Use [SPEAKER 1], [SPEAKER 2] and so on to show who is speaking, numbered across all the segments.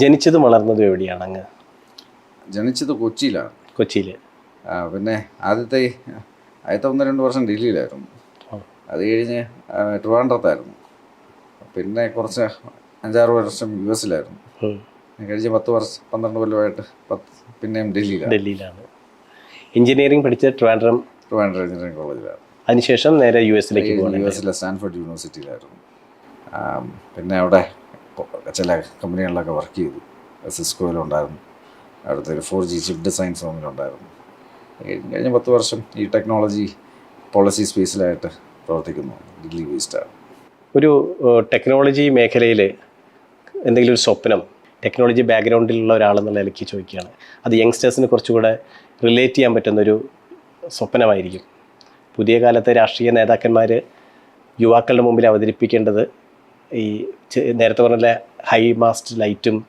[SPEAKER 1] ജനിച്ചതും വളർന്നതും എവിടെയാണ് അങ്ങ്?
[SPEAKER 2] ജനിച്ചത് കൊച്ചിയിലാണ്.
[SPEAKER 1] കൊച്ചിയിൽ
[SPEAKER 2] പിന്നെ ആദ്യത്തെ ആദ്യത്തെ ഒന്ന് രണ്ട് വർഷം ഡൽഹിയിലായിരുന്നു. അത് കഴിഞ്ഞ് ട്രിവാൻഡ്രത്തായിരുന്നു. പിന്നെ കുറച്ച് അഞ്ചാറ് വർഷം യു എസിലായിരുന്നു. കഴിഞ്ഞ പത്ത് വർഷം പന്ത്രണ്ട് കൊല്ലമായിട്ട് പത്ത് പിന്നെയും ഡൽഹിയിലാണ്.
[SPEAKER 1] ഡൽഹിയിലാണ്. എഞ്ചിനീയറിംഗ് പഠിച്ച ട്രിവാൻഡ്രം?
[SPEAKER 2] ട്രിവാൻഡ്രം എഞ്ചിനീയറിംഗ് കോളേജിലാണ്.
[SPEAKER 1] അതിനുശേഷം നേരെ യു എസിലേക്ക്
[SPEAKER 2] യു എസിലെ സ്റ്റാൻഫോർഡ് യൂണിവേഴ്സിറ്റിയിലായിരുന്നു. പിന്നെ അവിടെ ചില കമ്പനികളിലൊക്കെ വർക്ക് ചെയ്തു. സിസ്കോയിലുണ്ടായിരുന്നു അവിടുത്തെ ഒരു ഫോർ ജി ചിപ്പ് ഡിസൈൻ സോമിലുണ്ടായിരുന്നു കഴിഞ്ഞ പത്ത് വർഷം ഈ ടെക്നോളജി പോളിസി സ്പേസിലായിട്ട് പ്രവർത്തിക്കുന്നു. ഡിഗ്രി ബേസ്ഡാണ്
[SPEAKER 1] ഒരു ടെക്നോളജി മേഖലയിൽ എന്തെങ്കിലും ഒരു സ്വപ്നം ടെക്നോളജി ബാക്ക്ഗ്രൗണ്ടിലുള്ള ഒരാളെന്നുള്ള നിലയ്ക്ക് ചോദിക്കുകയാണ്. അത് യങ്സ്റ്റേഴ്സിന് കുറച്ചുകൂടെ റിലേറ്റ് ചെയ്യാൻ പറ്റുന്ന ഒരു സ്വപ്നമായിരിക്കും. പുതിയ കാലത്തെ രാഷ്ട്രീയ നേതാക്കന്മാർ യുവാക്കളുടെ മുമ്പിൽ അവതരിപ്പിക്കേണ്ടത് ഈ നേരത്തെ പറഞ്ഞ ഹൈ മാസ്റ്റ് ലൈറ്റും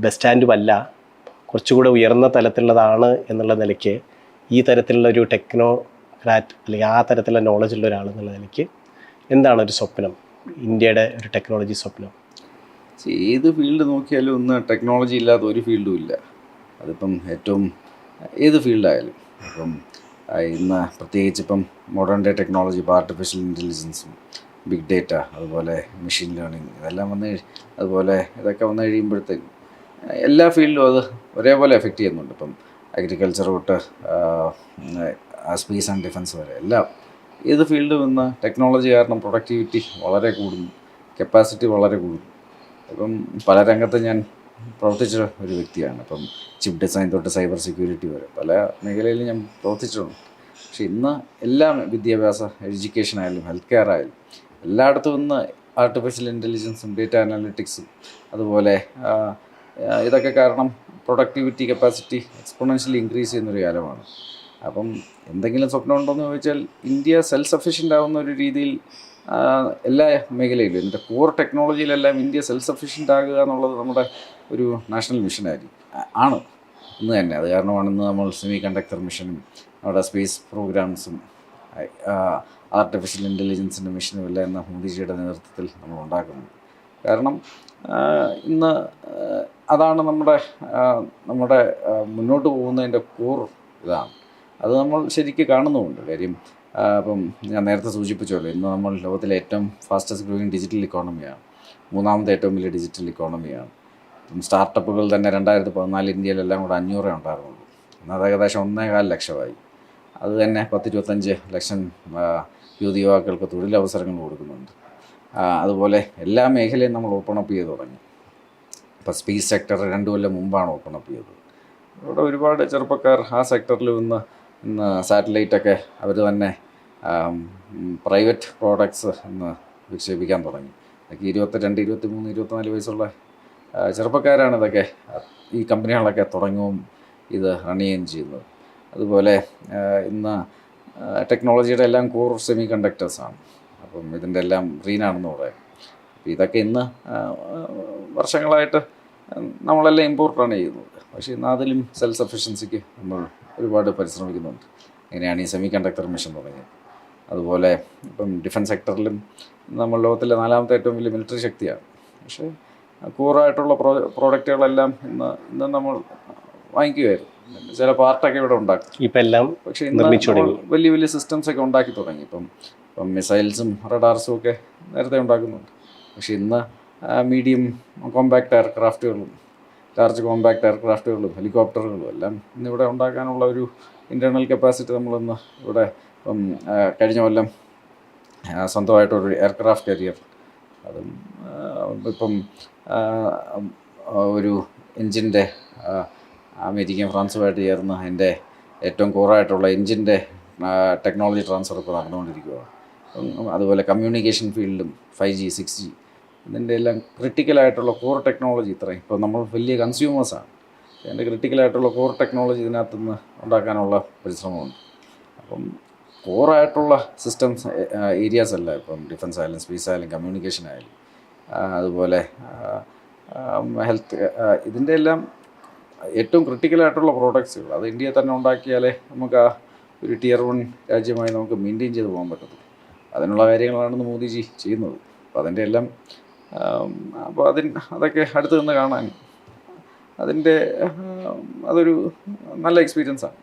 [SPEAKER 1] ബസ് സ്റ്റാൻഡും അല്ല കുറച്ചുകൂടെ ഉയർന്ന തലത്തിലുള്ളതാണ് എന്നുള്ള നിലയ്ക്ക് ഈ തരത്തിലുള്ള ഒരു ടെക്നോക്രാറ്റ് അല്ലെങ്കിൽ ആ തരത്തിലുള്ള നോളജ് ഉള്ള ഒരാൾ എന്നുള്ള നിലയ്ക്ക് എന്താണ് ഒരു സ്വപ്നം? ഇന്ത്യയുടെ ഒരു ടെക്നോളജി സ്വപ്നം.
[SPEAKER 2] ഏത് ഫീൽഡ് നോക്കിയാലും ഒന്ന് ടെക്നോളജി ഇല്ലാത്ത ഒരു ഫീൽഡും ഇല്ല. അതിപ്പം ഏറ്റവും ഏത് ഫീൽഡായാലും ഇപ്പം ഇന്ന് പ്രത്യേകിച്ച് ഇപ്പം മോഡേൺ ഡേ ടെക്നോളജി ഇപ്പോൾ ആർട്ടിഫിഷ്യൽ ഇന്റലിജൻസും ബിഗ് ഡേറ്റ അതുപോലെ മെഷീൻ ലേണിംഗ് ഇതെല്ലാം വന്ന് അതുപോലെ ഇതൊക്കെ വന്നു കഴിയുമ്പോഴത്തേക്കും എല്ലാ ഫീൽഡിലും അത് ഒരേപോലെ എഫക്റ്റ് ചെയ്യുന്നുണ്ട്. ഇപ്പം അഗ്രികൾച്ചർ തൊട്ട് സ്പേസ് ആൻഡ് ഡിഫൻസ് വരെ എല്ലാം ഏത് ഫീൽഡിൽ നിന്ന് ടെക്നോളജി കാരണം പ്രൊഡക്ടിവിറ്റി വളരെ കൂടുന്നു. കപ്പാസിറ്റി വളരെ കൂടുന്നു. ഇപ്പം പല രംഗത്ത് ഞാൻ പ്രവർത്തിച്ച ഒരു വ്യക്തിയാണ്. ഇപ്പം ചിപ്പ് ഡിസൈൻ തൊട്ട് സൈബർ സെക്യൂരിറ്റി വരെ പല മേഖലയിലും ഞാൻ പ്രവർത്തിച്ചിട്ടുണ്ട്. പക്ഷെ ഇന്ന് എല്ലാം വിദ്യാഭ്യാസ എഡ്യൂക്കേഷൻ ആയാലും ഹെൽത്ത് കെയർ ആയാലും എല്ലായിടത്തും ഇന്ന് ആർട്ടിഫിഷ്യൽ ഇന്റലിജൻസും ഡേറ്റ അനാലിറ്റിക്സും അതുപോലെ ഇതൊക്കെ കാരണം പ്രൊഡക്ടിവിറ്റി കപ്പാസിറ്റി എക്സ്പോണൻഷ്യലി ഇൻക്രീസ് ചെയ്യുന്നൊരു കാലമാണ്. അപ്പം എന്തെങ്കിലും സ്വപ്നം ഉണ്ടോയെന്ന് ചോദിച്ചാൽ ഇന്ത്യ സെൽഫ് സഫീഷ്യന്റ് ആവുന്ന ഒരു രീതിയിൽ എല്ലാ മേഖലയിലും എന്റെ കോർ ടെക്നോളജിയിലെല്ലാം ഇന്ത്യ സെൽഫ് സഫീഷ്യന്റ് ആകുക എന്നുള്ളത് നമ്മുടെ ഒരു നാഷണൽ മിഷനായിരിക്കും ആണ്. ഇന്ന് തന്നെ. അത് കാരണമാണ് ഇന്ന് നമ്മൾ സെമി കണ്ടക്ടർ മിഷനും നമ്മുടെ സ്പേസ് പ്രോഗ്രാംസും ആർട്ടിഫിഷ്യൽ ഇന്റലിജൻസിന്റെ മിഷനും എന്ന മോദിജിയുടെ നേതൃത്വത്തിൽ നമ്മൾ ഉണ്ടാക്കുന്നത് കാരണം ഇന്ന് അതാണ് നമ്മുടെ നമ്മുടെ മുന്നോട്ട് പോകുന്നതിന്റെ കൂർ ഇതാണ്. അത് നമ്മൾ ശരിക്കും കാണുന്നുമുണ്ട്. കാര്യം അപ്പം ഞാൻ നേരത്തെ സൂചിപ്പിച്ചല്ലോ ഇന്ന് നമ്മൾ ലോകത്തിലെ ഏറ്റവും ഫാസ്റ്റസ്റ്റ് ഗ്രോയിങ് ഡിജിറ്റൽ ഇക്കോണമിയാണ് മൂന്നാമത്തെ ഏറ്റവും വലിയ ഡിജിറ്റൽ ഇക്കോണമിയാണ് ഇപ്പം സ്റ്റാർട്ടപ്പുകൾ തന്നെ രണ്ടായിരത്തി പതിനാല് ഇന്ത്യയിലെല്ലാം കൂടെ അഞ്ഞൂറേ ഉണ്ടായിരുന്നുള്ളൂ. എന്നാൽ അത് ഏകദേശം ഒന്നേകാൽ ലക്ഷമായി. അത് തന്നെ പത്തിരുപത്തഞ്ച് ലക്ഷം ആ, യുവതി യുവാക്കൾക്ക് തൊഴിലവസരങ്ങൾ കൊടുക്കുന്നുണ്ട്. അതുപോലെ എല്ലാ മേഖലയും നമ്മൾ ഓപ്പൺ അപ്പ് ചെയ്ത് തുടങ്ങി. ഇപ്പോൾ സ്പേസ് സെക്ടർ രണ്ട് കൊല്ലം മുമ്പാണ് ഓപ്പൺ അപ്പ് ചെയ്തത്. ഇവിടെ ഒരുപാട് ചെറുപ്പക്കാർ ആ സെക്ടറിൽ നിന്ന് ഇന്ന് സാറ്റലൈറ്റൊക്കെ അവർ തന്നെ പ്രൈവറ്റ് പ്രോഡക്ട്സ് ഇന്ന് വിക്ഷേപിക്കാൻ തുടങ്ങി. അതൊക്കെ ഇരുപത്തി രണ്ട് ഇരുപത്തി മൂന്ന് ഇരുപത്തിനാല് വയസ്സുള്ള ചെറുപ്പക്കാരാണ് ഇതൊക്കെ ഈ കമ്പനികളൊക്കെ തുടങ്ങുകയും ഇത് ചെയ്യുകയും ചെയ്യുന്നത്. അതുപോലെ ഇന്ന് ടെക്നോളജിയുടെ എല്ലാം കോർ സെമി കണ്ടക്ടേഴ്സാണ് അപ്പം ഇതിന്റെ എല്ലാം റീനാണെന്ന് പറയാം. ഇതൊക്കെ ഇന്ന് വർഷങ്ങളായിട്ട് നമ്മളെല്ലാം ഇമ്പോർട്ടാണ് ചെയ്യുന്നത്. പക്ഷേ ഇന്ന് അതിലും സെൽഫ് സഫിഷ്യൻസിക്ക് നമ്മൾ ഒരുപാട് പരിശ്രമിക്കുന്നുണ്ട്. അങ്ങനെയാണ് ഈ സെമി കണ്ടക്ടർ മിഷൻ തുടങ്ങിയത്. അതുപോലെ ഇപ്പം ഡിഫൻസ് സെക്ടറിലും നമ്മൾ ലോകത്തിലെ നാലാമത്തെ ഏറ്റവും വലിയ മിലിറ്ററി ശക്തിയാണ്. പക്ഷേ കൂറായിട്ടുള്ള പ്രോ പ്രോഡക്റ്റുകളെല്ലാം ഇന്ന് ഇന്ന് നമ്മൾ വാങ്ങിക്കുമായിരുന്നു ചില പാർട്ടൊക്കെ ഇവിടെ ഉണ്ടാക്കും.
[SPEAKER 1] ഇപ്പം എല്ലാം
[SPEAKER 2] പക്ഷേ
[SPEAKER 1] നിർമ്മിച്ചു
[SPEAKER 2] വലിയ വലിയ സിസ്റ്റംസ് ഒക്കെ ഉണ്ടാക്കി തുടങ്ങി. ഇപ്പം ഇപ്പം മിസൈൽസും റഡാർസും ഒക്കെ നേരത്തെ ഉണ്ടാക്കുന്നുണ്ട്. പക്ഷേ ഇന്ന് മീഡിയം കോമ്പാക്ട് എയർക്രാഫ്റ്റുകളും ലാർജ് കോമ്പാക്ട് എയർക്രാഫ്റ്റുകളും ഹെലികോപ്റ്ററുകളും എല്ലാം ഇന്നിവിടെ ഉണ്ടാക്കാനുള്ള ഒരു ഇന്റേർണൽ കപ്പാസിറ്റി നമ്മളിന്ന് ഇവിടെ ഇപ്പം കഴിഞ്ഞ കൊല്ലം സ്വന്തമായിട്ടൊരു എയർക്രാഫ്റ്റ് കരിയർ അതും ഇപ്പം ഒരു എൻജിന്റെ അമേരിക്കയും ഫ്രാൻസുമായിട്ട് ചേർന്ന് അതിന്റെ ഏറ്റവും കോറായിട്ടുള്ള എൻജിന്റെ ടെക്നോളജി ട്രാൻസ്ഫർ ഇപ്പോൾ നടന്നുകൊണ്ടിരിക്കുകയാണ് അതുപോലെ കമ്മ്യൂണിക്കേഷൻ ഫീൽഡും ഫൈവ് ജി സിക്സ് ജി ഇതിന്റെ എല്ലാം ക്രിട്ടിക്കലായിട്ടുള്ള കോർ ടെക്നോളജി ഇത്രയും. ഇപ്പോൾ നമ്മൾ വലിയ കൺസ്യൂമേഴ്സാണ് അതിന്റെ ക്രിട്ടിക്കലായിട്ടുള്ള കോർ ടെക്നോളജി ഇതിനകത്തുനിന്ന് ഉണ്ടാക്കാനുള്ള പരിശ്രമമുണ്ട്. അപ്പം കോറായിട്ടുള്ള സിസ്റ്റംസ് ഏരിയാസ് അല്ല. ഇപ്പം ഡിഫൻസ് ആയാലും സ്പേസ് ആയാലും കമ്മ്യൂണിക്കേഷൻ ആയാലും അതുപോലെ ഹെൽത്ത് ഇതിന്റെ എല്ലാം ഏറ്റവും ക്രിട്ടിക്കലായിട്ടുള്ള പ്രോഡക്ട്സുകൾ അത് ഇന്ത്യയിൽ തന്നെ ഉണ്ടാക്കിയാലേ നമുക്ക് ആ ഒരു ടിയർ വൺ രാജ്യമായി നമുക്ക് മെയിന്റെയിൻ ചെയ്ത് പോകാൻ പറ്റത്തുള്ളൂ. അതിനുള്ള കാര്യങ്ങളാണെന്ന് മോദിജി ചെയ്യുന്നത്. അപ്പോൾ അതിന്റെ എല്ലാം അപ്പോൾ അതിന് അതൊക്കെ അടുത്ത് നിന്ന് കാണാൻ അതിന്റെ അതൊരു നല്ല എക്സ്പീരിയൻസാണ്